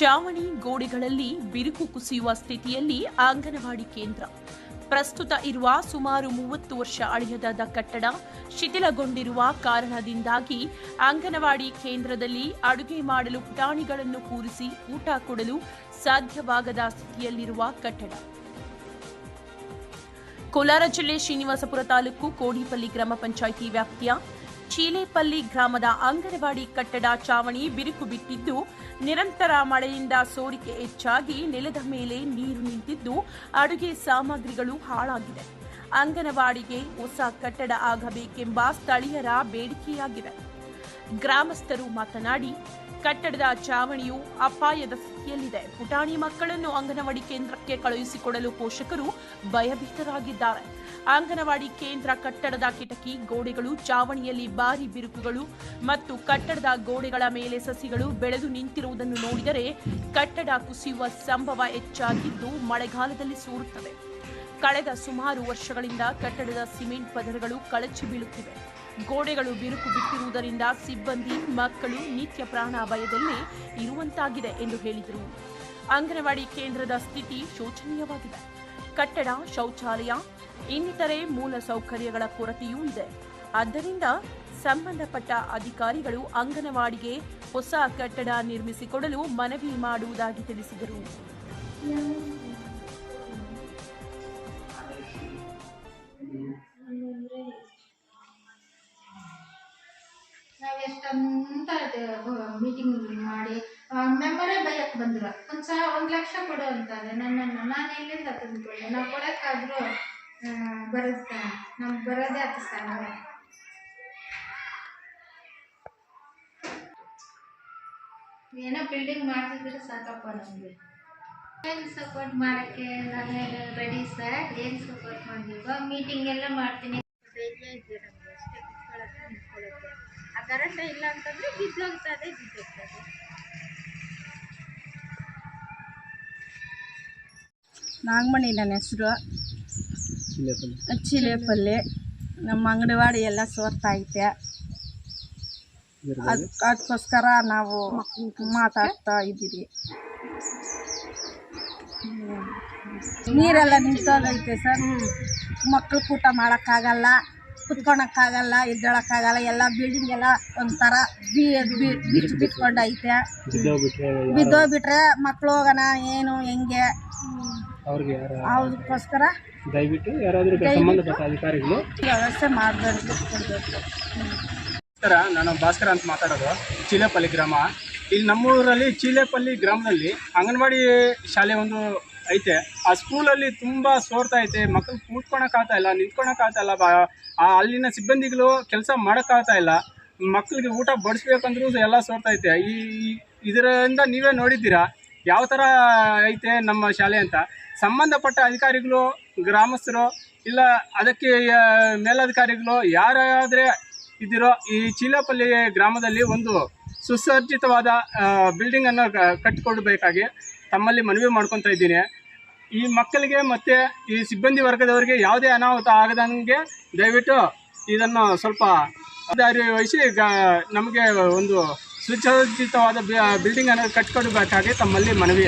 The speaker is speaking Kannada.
ಚಾವಣಿ ಗೋಡೆಗಳಲ್ಲಿ ಬಿರುಕು ಕುಸಿಯುವ ಸ್ಥಿತಿಯಲ್ಲಿ ಅಂಗನವಾಡಿ ಕೇಂದ್ರ. ಪ್ರಸ್ತುತ ಇರುವ ಸುಮಾರು ಮೂವತ್ತು ವರ್ಷ ಹಳೆಯದಾದ ಕಟ್ಟಡ ಶಿಥಿಲಗೊಂಡಿರುವ ಕಾರಣದಿಂದಾಗಿ ಅಂಗನವಾಡಿ ಕೇಂದ್ರದಲ್ಲಿ ಅಡುಗೆ ಮಾಡಲು ಪುಟಾಣಿಗಳನ್ನು ಕೂರಿಸಿ ಊಟ ಕೊಡಲು ಸಾಧ್ಯವಾಗದ ಸ್ಥಿತಿಯಲ್ಲಿರುವ ಕಟ್ಟಡ. ಕೋಲಾರ ಜಿಲ್ಲೆ ಶ್ರೀನಿವಾಸಪುರ ತಾಲೂಕು ಕೋಡಿಪಲ್ಲಿ ಗ್ರಾಮ ಪಂಚಾಯಿತಿ ವ್ಯಾಪ್ತಿಯ ಚೀಲೇಪಲ್ಲಿ ಗ್ರಾಮದ ಅಂಗನವಾಡಿ ಕಟ್ಟಡ ಚಾವಣಿ ಬಿರುಕು ಬಿಟ್ಟಿದ್ದು, ನಿರಂತರ ಮಳೆಯಿಂದ ಸೋರಿಕೆ ಹೆಚ್ಚಾಗಿ ನೆಲದ ಮೇಲೆ ನೀರು ನಿಂತಿದ್ದು, ಅಡುಗೆ ಸಾಮಗ್ರಿಗಳು ಹಾಳಾಗಿದೆ. ಅಂಗನವಾಡಿಗೆ ಹೊಸ ಕಟ್ಟಡ ಆಗಬೇಕೆಂಬ ಸ್ಥಳೀಯರ ಬೇಡಿಕೆಯಾಗಿದೆ. ಗ್ರಾಮಸ್ಥರು ಮಾತನಾಡಿ, ಕಟ್ಟಡದ ಚಾವಣಿಯು ಅಪಾಯದ ಸ್ಥಿತಿಯಲ್ಲಿದೆ ಪುಟಾಣಿ ಮಕ್ಕಳನ್ನು ಅಂಗನವಾಡಿ ಕೇಂದ್ರಕ್ಕೆ ಕಳುಹಿಸಿಕೊಡಲು ಪೋಷಕರು ಭಯಭೀತರಾಗಿದ್ದಾರೆ. ಅಂಗನವಾಡಿ ಕೇಂದ್ರ ಕಟ್ಟಡದ ಕಿಟಕಿ, ಗೋಡೆಗಳು, ಚಾವಣಿಯಲ್ಲಿ ಭಾರಿ ಬಿರುಕುಗಳು ಮತ್ತು ಕಟ್ಟಡದ ಗೋಡೆಗಳ ಮೇಲೆ ಸಸಿಗಳು ಬೆಳೆದು ನಿಂತಿರುವುದನ್ನು ನೋಡಿದರೆ ಕಟ್ಟಡ ಕುಸಿಯುವ ಸಂಭವ ಹೆಚ್ಚಾಗಿದ್ದು ಮಳೆಗಾಲದಲ್ಲಿ ಸೂರುತ್ತವೆ. ಕಳೆದ ಸುಮಾರು ವರ್ಷಗಳಿಂದ ಕಟ್ಟಡದ ಸಿಮೆಂಟ್ ಪದರಗಳು ಕಳಚಿ ಬೀಳುತ್ತಿವೆ. ಗೋಡೆಗಳು ಬಿರುಕು ಬಿಟ್ಟಿರುವುದರಿಂದ ಸಿಬ್ಬಂದಿ, ಮಕ್ಕಳು ನಿತ್ಯ ಪ್ರಾಣಾಪಾಯದಲ್ಲಿ ಇರುವಂತಾಗಿದೆ ಎಂದು ಹೇಳಿದರು. ಅಂಗನವಾಡಿ ಕೇಂದ್ರದ ಸ್ಥಿತಿ ಶೋಚನೀಯವಾಗಿದೆ. ಕಟ್ಟಡ, ಶೌಚಾಲಯ, ಇನ್ನಿತರೆ ಮೂಲ ಸೌಕರ್ಯಗಳ ಕೊರತೆಯೂ ಇದೆ. ಆದ್ದರಿಂದ ಸಂಬಂಧಪಟ್ಟ ಅಧಿಕಾರಿಗಳು ಅಂಗನವಾಡಿಗೆ ಹೊಸ ಕಟ್ಟಡ ನಿರ್ಮಿಸಿಕೊಡಲು ಮನವಿ ಮಾಡುವುದಾಗಿ ತಿಳಿಸಿದರು. ಎಷ್ಟಂತ ಮೀಟಿಂಗ್ ಮಾಡಿ ಮೆಂಬರೇ ಬೈಯಕ್ಕೆ ಬಂದ್ರು. ಒಂದು ಸಹ ಒಂದು ಲಕ್ಷ ಕೊಡು ಅಂತಾರೆ ನನ್ನನ್ನು ನಾನು ಎಲ್ಲಿಂದ ತಂದುಕೊಳ್ಳೆ? ನಾವು ಕೊಡೋಕ್ಕಾದರೂ ಬರುತ್ತೆ? ನಮ್ಗೆ ಬರೋದೇ ಹತ್ತು ಸಾವಿರ ಏನೋ ಬಿಲ್ಡಿಂಗ್ ಮಾಡ್ತಿದ್ರೆ ಸಾಕಪ್ಪ ನಮಗೆ. ಏನು ಸಪೋರ್ಟ್ ಮಾಡೋಕ್ಕೆ? ನಾನು ರೆಡಿ ಸರ್ ಏನು ಸಪೋರ್ಟ್ ಮಾಡಬೇಕು ಮೀಟಿಂಗ್ ಎಲ್ಲ ಮಾಡ್ತೀನಿ. ಧೈರ್ಯ ಕರೆಂಟ್ ಇಲ್ಲ ಅಂತಂದರೆ ಬಿದ್ದೋಗ್ತದೆ ಬಿದ್ದೋಗ್ತದೆ ನಾಗಮಣಿ ನನ್ನ ಹೆಸರು. ಚಿಲೇಪಲ್ಲಿ ನಮ್ಮ ಅಂಗಡಿವಾಡಿ ಎಲ್ಲ ಸೋರ್ತಾ ಐತೆ. ಅದ್ ಅದಕ್ಕೋಸ್ಕರ ನಾವು ಮಾತಾಡ್ತಾ ಇದ್ದೀವಿ. ನೀರೆಲ್ಲ ನಿಂತೋಗೈತೆ ಸರ್. ಮಕ್ಳು ಊಟ ಮಾಡೋಕ್ಕಾಗಲ್ಲ. ಕುತ್ಕೊಳಕ್ಕಾಗಲ್ಲ ಎದ್ದೇಳಕ್ಕಾಗಲ್ಲ ಎಲ್ಲ ಬಿಲ್ಡಿಂಗ್ ಎಲ್ಲ ಒಂಥರ ಬಿ ಬಿ- ಬಿಚ್ಚು ಬಿಟ್ಕೊಂಡೈತೆ ಬಿದ್ದೋಗ್ಬಿಟ್ರೆ ಮಕ್ಳು ಹೋಗೋಣ ಏನು ಹೆಂಗೆ? ಅದಕ್ಕೋಸ್ಕರ ದಯವಿಟ್ಟು ಯಾರಾದರೂ ಸಂಬಂಧಪಟ್ಟ ಅಧಿಕಾರಿಗಳು. ವ್ಯವಸ್ಥೆ ಮಾಡಬೇಕು ನಮಸ್ಕಾರ ನಾನು ಭಾಸ್ಕರ ಅಂತ ಮಾತಾಡೋದು. ಚೀಲೆಪಲ್ಲಿ ಗ್ರಾಮ. ಇಲ್ಲಿ ನಮ್ಮೂರಲ್ಲಿ ಚೀಲೆಪಲ್ಲಿ ಗ್ರಾಮದಲ್ಲಿ ಅಂಗನವಾಡಿ ಶಾಲೆ ಒಂದು ಐತೆ. ಆ ಸ್ಕೂಲಲ್ಲಿ ತುಂಬ ಸೋರ್ತಾ ಐತೆ. ಮಕ್ಕಳು ಕೂತ್ಕೊಳಕ್ಕಾಗ್ತಾ ಇಲ್ಲ ನಿಂತ್ಕೊಳಕ್ಕಾಗ್ತಾ ಇಲ್ಲ. ಅಲ್ಲಿನ ಸಿಬ್ಬಂದಿಗಳು ಕೆಲಸ ಮಾಡೋಕ್ಕಾಗ್ತಾ ಇಲ್ಲ. ಮಕ್ಕಳಿಗೆ ಊಟ ಬಡಿಸ್ಬೇಕಂದ್ರೂ ಎಲ್ಲ ಸೋರ್ತಾ ಐತೆ. ಈ ಇದರಿಂದ ನೀವೇ ನೋಡಿದ್ದೀರಾ? ಯಾವ ಥರ ಐತೆ ನಮ್ಮ ಶಾಲೆ ಅಂತ? ಸಂಬಂಧಪಟ್ಟ ಅಧಿಕಾರಿಗಳು, ಗ್ರಾಮಸ್ಥರು, ಇಲ್ಲ ಅದಕ್ಕೆ ಮೇಲಧಿಕಾರಿಗಳು ಯಾರಾದರೆ ಇದ್ದಿರೋ ಈ ಚೀಲಪಲ್ಲಿ ಗ್ರಾಮದಲ್ಲಿ ಒಂದು ಸುಸರ್ಜಿತವಾದ ಬಿಲ್ಡಿಂಗನ್ನು ಕಟ್ಟಿಕೊಡ್ಬೇಕಾಗಿ ತಮ್ಮಲ್ಲಿ ಮನವಿ ಮಾಡ್ಕೊತಾ ಇದ್ದೀನಿ. ಈ ಮಕ್ಕಳಿಗೆ ಮತ್ತು ಈ ಸಿಬ್ಬಂದಿ ವರ್ಗದವರಿಗೆ ಯಾವುದೇ ಅನಾಹುತ ಆಗದಂಗೆ ದಯವಿಟ್ಟು ಇದನ್ನು ಸ್ವಲ್ಪ ದಾರಿ ವಹಿಸಿ ನಮಗೆ ಒಂದು ಸುಸಜ್ಜಿತವಾದ ಬಿಲ್ಡಿಂಗನ್ನು ಕಟ್ಕೊಡ್ಬೇಕಾಗಿ ತಮ್ಮಲ್ಲಿ ಮನವಿ